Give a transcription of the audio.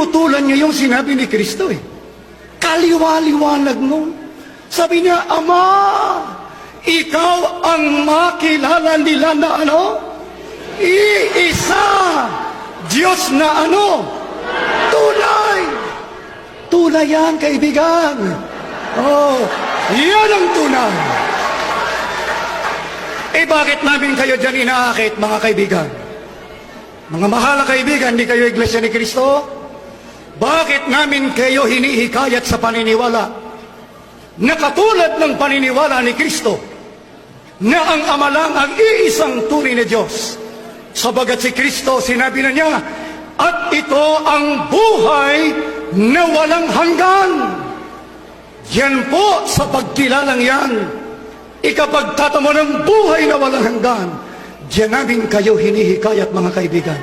pinagtutulan niyo yung sinabi ni Kristo eh. Kaliwa-liwanag nun. Sabi niya, Ama, ikaw ang makilala nila na ano? Iisa! Diyos na ano? Tunay! Tunay yan, kaibigan. Oh, yan ang tunay. Eh bakit namin kayo dyan inaakit, mga kaibigan? Mga mahal na kaibigan, di kayo iglesia ni Kristo? Bakit namin kayo hinihikayat sa paniniwala na katulad ng paniniwala ni Kristo na ang Ama lang ang iisang tunay na Diyos? Sabagat si Kristo, sinabi na niya, at ito ang buhay na walang hanggan. Yan po sa pagkilalang yan. Ikapagtatamo ng buhay na walang hanggan. Diyan namin kayo hinihikayat mga kaibigan.